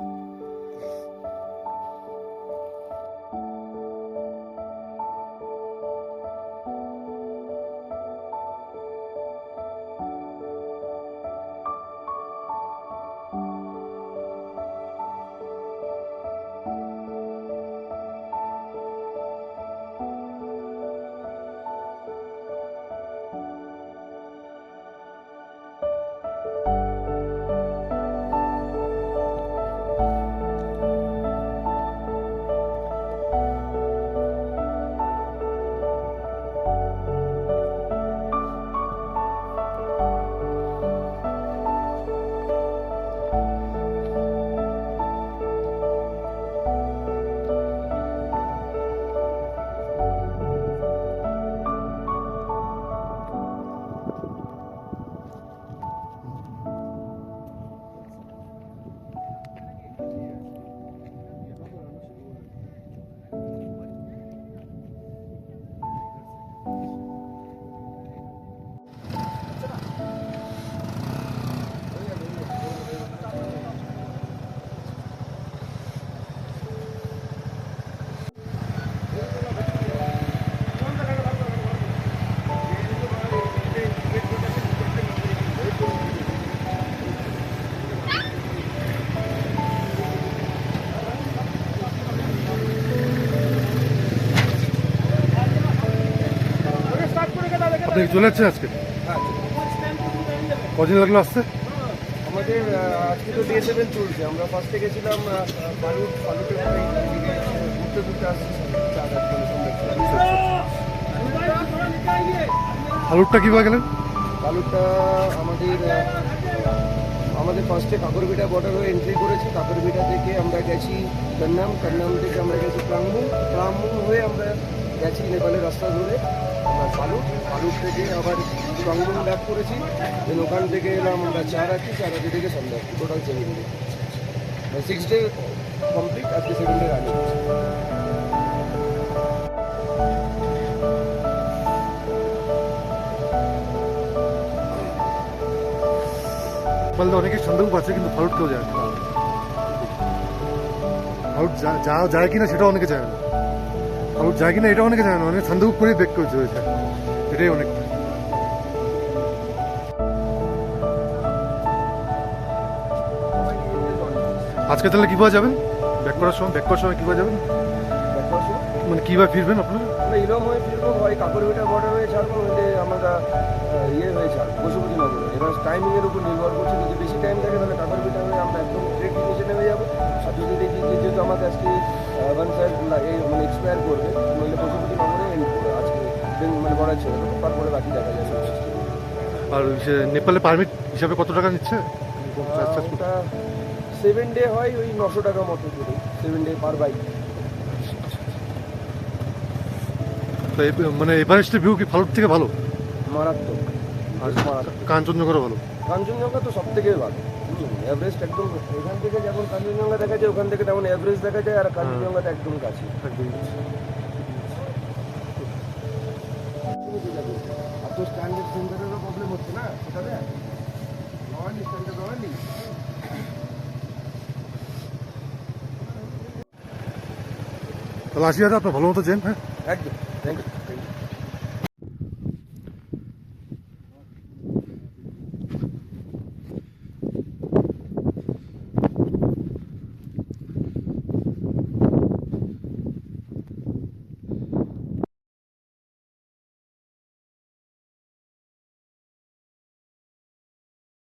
you আপনি চলে যাচ্ছেন আজকে? হ্যাঁ কদিন লাগল আসতে? আমাদের আজকে তো ডে সেভেন চলছে। আমরা ফার্স্টে গেছিলাম আহ, ফালুট ফালুটের ঘুরতে ঘুরতে আসছি। আলুরটা কীভাবে গেলেন? ফালুটটা আমাদের আমাদের ফার্স্টে কাকরবিটা বর্ডার হয়ে এন্ট্রি করেছি। কাকরবিটা থেকে আমরা গেছি কান্নাম কান্নাম থেকে আমরা গেছি প্রাংমুং প্রাংমুং হয়ে আমরা গেছি নেপালের রাস্তা ধরে। আমরা ফালুট ফালুট থেকে আবার প্রাংমুং ব্যাক করেছি। দেন ওখান থেকে এলাম আমরা চারাতি চারাতি থেকে সন্ধ্যা total seven day six day complete আজকে সেভেন ডে রানিং অনেকে সন্দেহ আছে কিন্তু ফালুট কেউ যায় না। ফালুট যা- যায় কিনা সেটাও অনেকে যায় না। যায় কিনা এটা অনেকে যায় না অনেকে সন্দেহ করেই বেগ করেছে হয়েছে এটাই অনেক। আজকে তাহলে কীভাবে যাবেন ব্যাক করার সময় ব্যাক করার সময় কীভাবে যাবেন মানে কীভাবে ফিরবেন আপনারা? এরকম হয়ে ফিরবো হয় বর্ডার হয়ে ছাড়বো আমরা ইয়ে হয়ে ছাড়বো পশুপতি নগরে। এবার টাইমিংয়ের উপর নির্ভর করছে যদি বেশি টাইম থাকে তাহলে হয়ে আমরা একদম নিচে নেমে যাব। আর যদি দেখি যে যেহেতু আমাদের আজকে ওয়ান সাইড মানে এক্সপায়ার করবে নইলে পশুপতি নগরে করব। আজকে। মানে ছেড়ে দেবো তারপরে বাকি দেখা যাবে আর নেপালে পারমিট হিসাবে কত টাকা নিচ্ছে? ওটা সেভেন ডে হয় ওই নশো টাকা মতো করে সেভেন ডে পার বাইক তো মানে এভারেস্টের ভিউ কি ফালুট থেকে ভালো? মারাত্মক। আর মারাত্মক। কাঞ্চনজঙ্ঘারও ভালো। কাঞ্চনজঙ্ঘা তো সব থেকে ভালো এভারেস্ট একদম এখান থেকে যেমন কাঞ্চনজঙ্ঘা দেখা যায় ওখান থেকে তেমন এভারেজ দেখা যায় আর কাঞ্চনজঙ্ঘাতে একদম কাছে। আর তো স্ট্যান্ডার্ড সেন্টারেরও প্রবলেম হচ্ছে না? সেটাতে নয়নি স্ট্যান্ডার্ড নয়নি তাহলে ভালো মতো যেন হ্যাঁ? একদম থ্যাংক ইউ